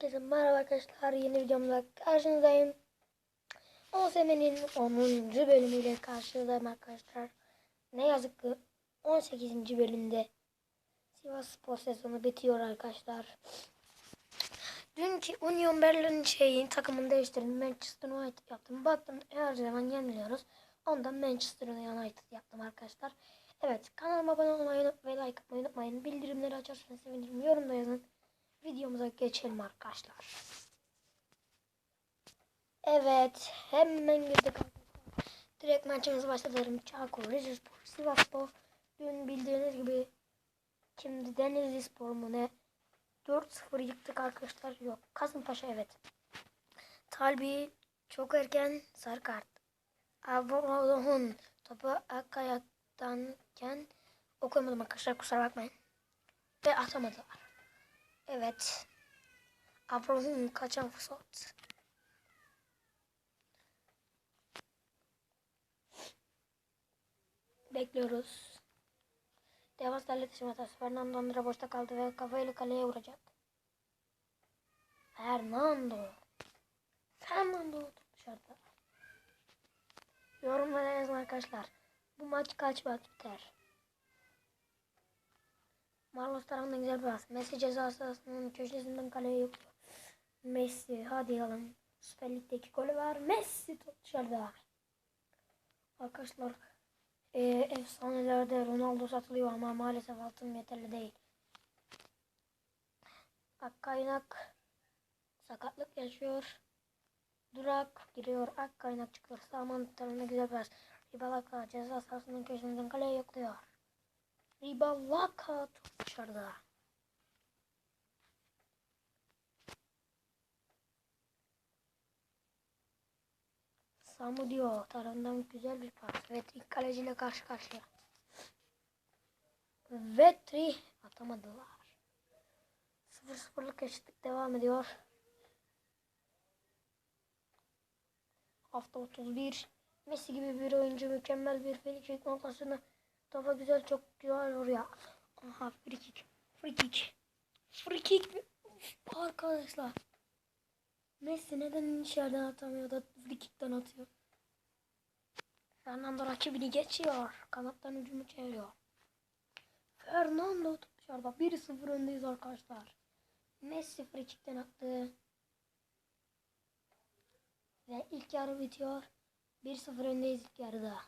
Herkese merhaba arkadaşlar. Yeni videomda karşınızdayım. OSM'nin 10. bölümüyle karşınızdayım arkadaşlar. Ne yazık ki 18. bölümde Sivas Spor sezonu bitiyor arkadaşlar. Dünkü Union Berlin şeyin takımını değiştirdim. Manchester United yaptım. Baktım her zaman yeniliyoruz. Ondan Manchester United yaptım arkadaşlar. Evet kanalıma abone olmayı ve like atmayı unutmayın. Bildirimleri açarsanız sevinirim. Yorumda yazın videomuza geçelim arkadaşlar. Evet hemen girdik. Direkt maçımız başlatalım. Çaykur Rizespor, Sivasspor. Dün bildiğiniz gibi şimdi Denizli Spor mu ne? 4-0 yıktık arkadaşlar. Yok Kasımpaşa evet. Talbi çok erken sarı kart. Avrolah'ın topu Akkayak'tanken okuyamadım arkadaşlar kusura bakmayın. Ve atamadılar. Evet. Avrolah'ın kaçan fırsat. Bekliyoruz. Devas iletişim hatası. Fernando Andra boşta kaldı ve kafayla kaleye vuracak. Fernando. Fernando dışarıda. Yorumlara yazın arkadaşlar. Bu maç kaç maç biter? Marlos tarafından güzel bir pas. Messi ceza sahasının köşesinden kaleye yokluyor. Messi hadi yalan. Süper Lig'deki golü var. Messi top dışarıda. Arkadaşlar e, efsanelerde Ronaldo satılıyor ama maalesef altın yeterli değil. Ak kaynak sakatlık yaşıyor. Durak giriyor. Ak kaynak çıkıyor. Sağman tarafına güzel pas. Ribalaka ceza sahasının köşesinden kaleye yokluyor. Ribalaka top dışarıda. Samudio tarafından güzel bir pas. Vetri kaleciyle karşı karşıya. Vetri atamadılar. 0-0'lık eşitlik devam ediyor. Hafta 31. Messi gibi bir oyuncu mükemmel bir frikik noktasını topa güzel çok güzel vuruyor. Aha frikik. Frikik. Frikik mi? Arkadaşlar. Messi neden dışarıdan atamıyor da frikikten atıyor? Fernando rakibini geçiyor. Kanattan hücumu çeviriyor. Fernando dışarıda. 1-0 öndeyiz arkadaşlar. Messi frikikten attı. Ve ilk yarı bitiyor. 1-0 öndeyiz ilk yarıda.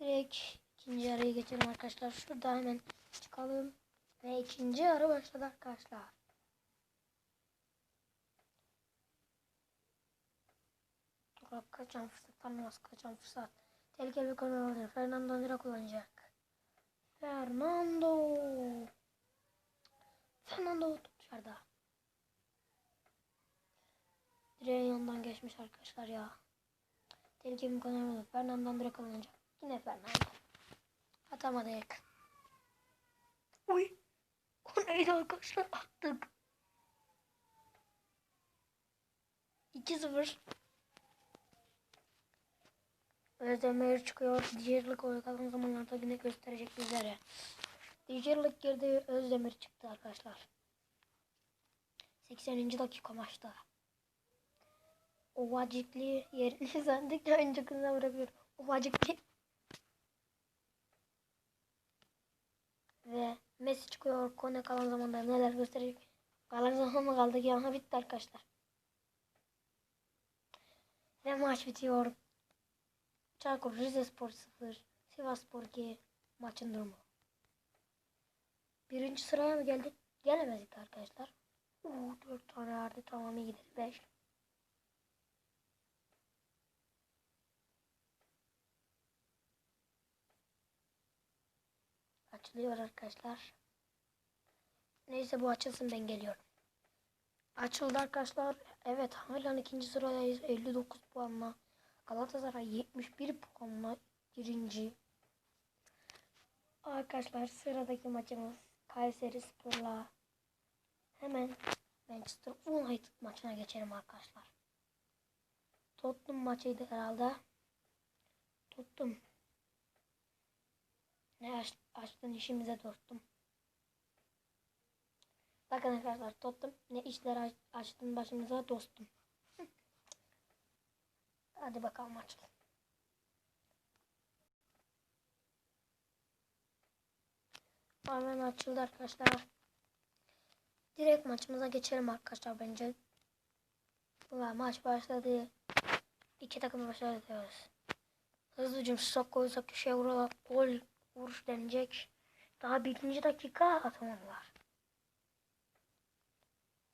Direkt ikinci yarıya geçelim arkadaşlar. Şurada hemen çıkalım. Ve ikinci yarı başladı arkadaşlar. Bak kaçan fırsat tanımaz kaçan fırsat. Tehlikeli bir konu alıyor. Fernando Andrea kullanacak. Fernando. Fernando dışarıda. Direğin yanından geçmiş arkadaşlar ya. Tehlikeli bir konu alıyor. Fernando Andrea kullanacak. Yine Fernando. Atamadık. Uy. O neydi arkadaşlar? Attık. 2-0. Özdemir çıkıyor. Diğerlik oyun kalan zamanlarda yine gösterecek bizlere. Diğerlik girdi. Özdemir çıktı arkadaşlar. 80. dakika maçta. Ovacıklı yerini sandıkça önce kızına bırakıyor. Ovacıklı. Ve Messi çıkıyor. Kone kalan zamanda neler gösterecek. Kalan zaman mı kaldı ki? Aha bitti arkadaşlar. Ve maç bitiyor. Çaykur Rizespor 0, Sivasspor 2 maçın durumu. Birinci sıraya mı geldik? Gelemedik arkadaşlar. Uuu 4 tane vardı tamam iyi gidelim 5. Açılıyor arkadaşlar. Neyse bu açılsın ben geliyorum. Açıldı arkadaşlar. Evet hala ikinci sıradayız 59 puanla. Galatasaray 71 puanla birinci. Arkadaşlar sıradaki maçımız Kayseri Spor'la hemen Manchester United maçına geçelim arkadaşlar. Tottenham maçıydı herhalde. Tuttum. Ne aç, açtın işimize dostum. Bakın arkadaşlar tuttum. Ne işler aç- açtın başımıza dostum. Hadi bakalım açalım. Hemen açıldı arkadaşlar. Direkt maçımıza geçelim arkadaşlar bence. Ulan maç başladı. İki takım başladı diyoruz. Hızlıca sok koysak köşeye vurarak gol vuruş denecek. Daha birinci dakika atamadılar.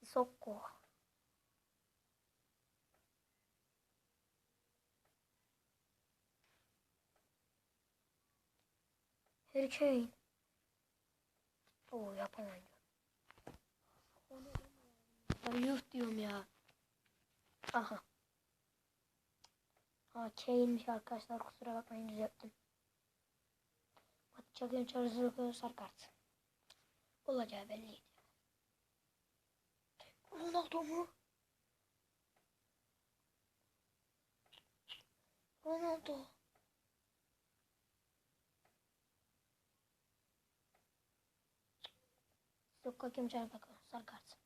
Sissoko. Harry Kane. Oo yapamam. Ay yuh diyorum ya. Aha. Ha Kane'miş arkadaşlar kusura bakmayın düzelttim. Atacak çarızı sarı kart. Olacağı belliydi. Ronaldo mu? Ronaldo. Yok bakayım çarpı. Sarı kart.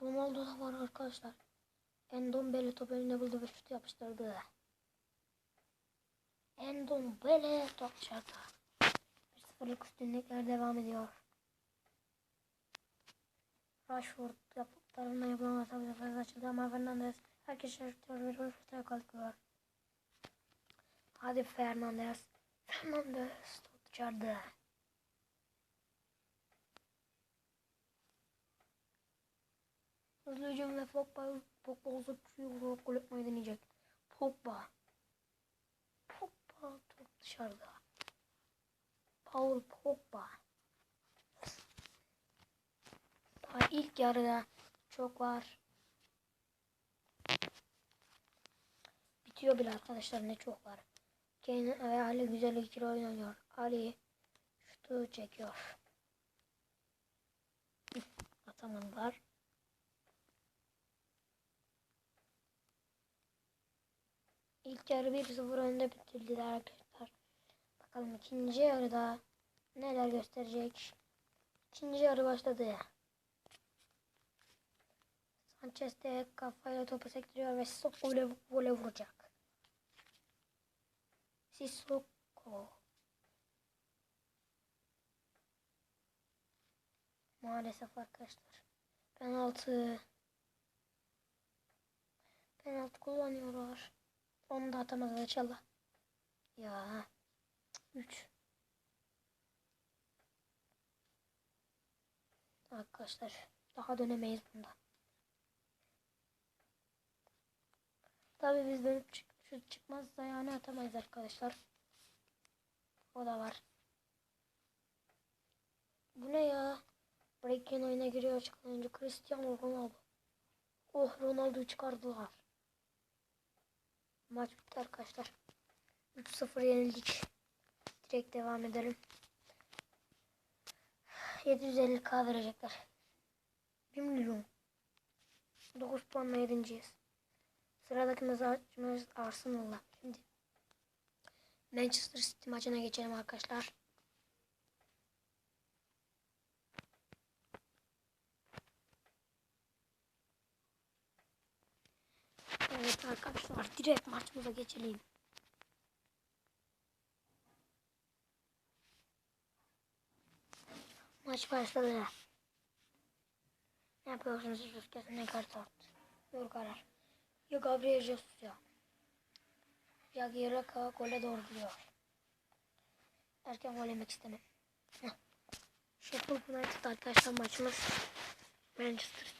Ronaldo da var arkadaşlar. Endombele top önünde buldu ve şut yapıştırdı. Endombele top dışarıda. 1-0'lık üstünlükler devam ediyor. Rashford yaptıklarına yapılan tabi sefer açıldı ama Fernandes herkes şaşırtıyor ve Rashford'a kalkıyor. Hadi Fernandes. Fernandes top dışarıda. Hızlı hücum ve Pogba, Pogba uzak vurup gol atmayı deneyecek. Pogba. Pogba top dışarıda. Paul Pogba. Daha ilk yarıda çok var. Bitiyor bile arkadaşlar ne çok var. Kane ve Ali güzel ikili oynuyor. Ali şutu çekiyor. Atamadılar. İlk yarı 1-0 önde bitirdiler arkadaşlar. Bakalım ikinci yarıda neler gösterecek. İkinci yarı başladı. Sanchez de kafayla topu sektiriyor ve Sissoko ile vole vuracak. Sissoko. Maalesef arkadaşlar. Penaltı. Penaltı kullanıyorlar. Onu da atamadı inşallah. Ya. 3. Arkadaşlar daha dönemeyiz bunda. Tabii biz dönüp çık şu çıkmazsa yani atamayız arkadaşlar. O da var. Bu ne ya? Breaking oyuna giriyor çıkınca Cristiano Ronaldo. Oh Ronaldo'yu çıkardılar. Maç bitti arkadaşlar. 3-0 yenildik. Direkt devam edelim. 750k verecekler. 1 milyon. 9 puanla 7.yiz. Sıradaki maçımız Arsenal'la. Şimdi Manchester City maçına geçelim arkadaşlar. Evet arkadaşlar direkt maçımıza geçelim. Maç başladı. Ne yapıyorsunuz siz kesin ne kart attı. Doğru karar. Ya Gabriel Jesus ya. Ya Giraka gole doğru gidiyor. Erken gol yemek istemem. Sheffield United arkadaşlar maçımız Manchester.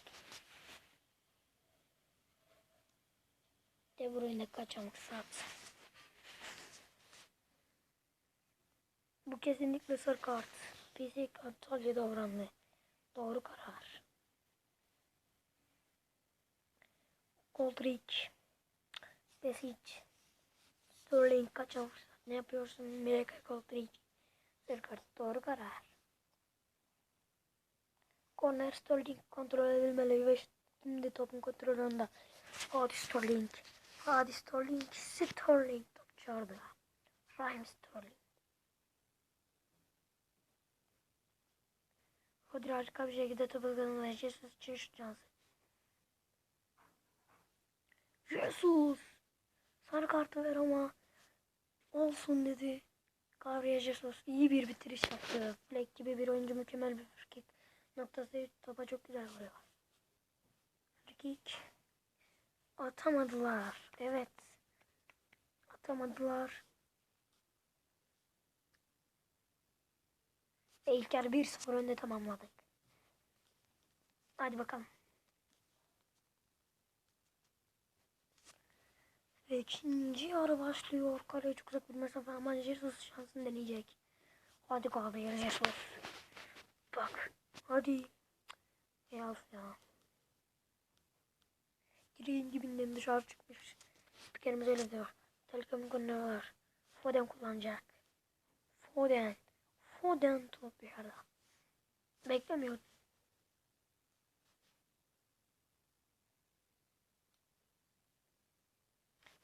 De Bruyne kaçamak saat. Bu kesinlikle sarı kart. Fizik aptalca davrandı. Doğru karar. Goldrich. Besic. Sterling kaçamak Ne yapıyorsun? Mireka Goldrich. Sarı kart. Doğru karar. Corner Sterling kontrol edilmeli ve şimdi topun kontrolünde. Hadi Sterling. Hadi Sterling. Sterling top çağırdı. Raheem Sterling. Kadir harika bir şekilde topu kazandı. Jesus için şut şansı. Jesus. Sarı kartı ver ama olsun dedi. Gabriel Jesus iyi bir bitiriş yaptı. Fleck gibi bir oyuncu mükemmel bir frikik noktası topa çok güzel vuruyor. Frikik atamadılar. Evet. Atamadılar. Ve ilk yarı 1-0 önde tamamladık. Hadi bakalım. Ve ikinci yarı başlıyor. Kaleye çok uzak bir mesafe ama Jesus şansını deneyecek. Hadi Gabriel Jesus. Bak. Hadi. Ya of ya. Direğin dibinden dışarı çıkmış. Spikerimiz öyle diyor. Telekom var. Foden kullanacak. Foden. Foden top bir yerde. Beklemiyordum.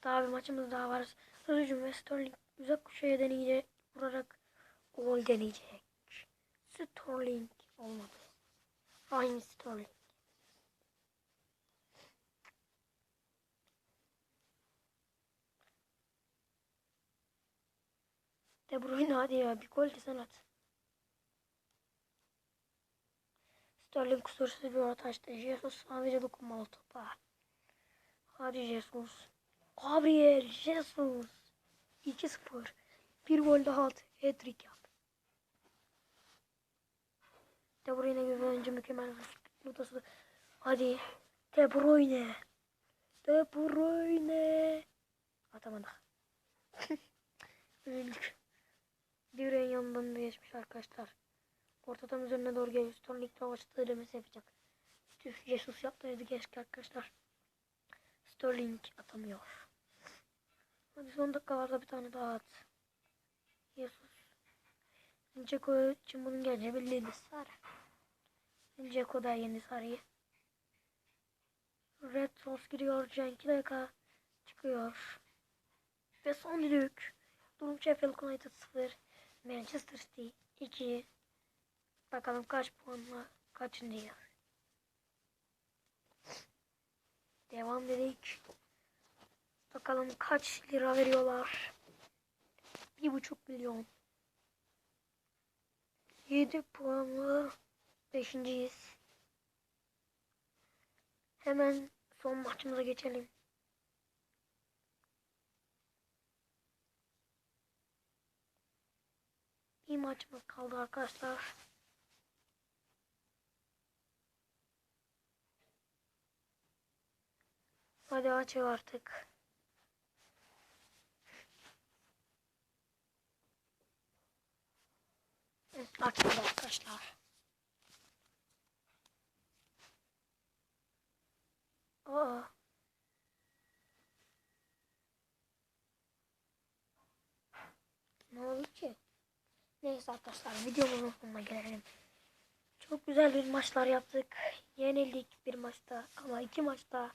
Daha bir maçımız daha var. Hücum ve Sterling uzak köşeye deneyecek. Vurarak gol deneyecek. Sterling olmadı. Aynı Sterling. De Bruyne hadi ya bir gol de at. Sterling kusursuz bir orta açtı. Jesus sadece dokunmalı topa. Hadi Jesus. Gabriel Jesus. 2-0. Bir gol daha at. Hat-trick yap. De Bruyne gibi oyuncu mükemmel notası. Hadi. De Bruyne. De Bruyne. Atamadık. Üzüldük. Direğin yanından da geçmiş arkadaşlar. Ortadan üzerine doğru geliyor. Sterling savaşta ödemesi yapacak. Tüh Jesus yaptıydı keşke arkadaşlar. Sterling atamıyor. Hadi son dakikalarda bir tane daha at. Jesus. Ceko için bunun geleceği belliydi sarı. Ceko da yeni sarıyı. Red Sauce giriyor. Cenk dakika çıkıyor. Ve son düdük. Durum Sheffield United 0. Manchester City 2. Bakalım kaç puanla kaçıncıyız. Devam dedik. Bakalım kaç lira veriyorlar. Bir buçuk milyon. 7 puanla beşinciyiz. Hemen son maçımıza geçelim. Bir maçımız kaldı arkadaşlar. Hadi açıyor artık. Açıldı arkadaşlar. Aa. Ne oldu ki? Neyse arkadaşlar videomuzun sonuna gelelim. Çok güzel bir maçlar yaptık. Yenildik bir maçta ama iki maçta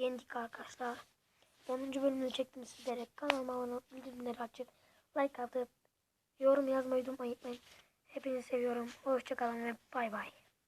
yendik arkadaşlar. 10. bölümünü çektim sizlere. Kanalıma abone olup bildirimleri açıp like atıp yorum yazmayı unutmayın. Hepinizi seviyorum. Hoşçakalın ve bay bay.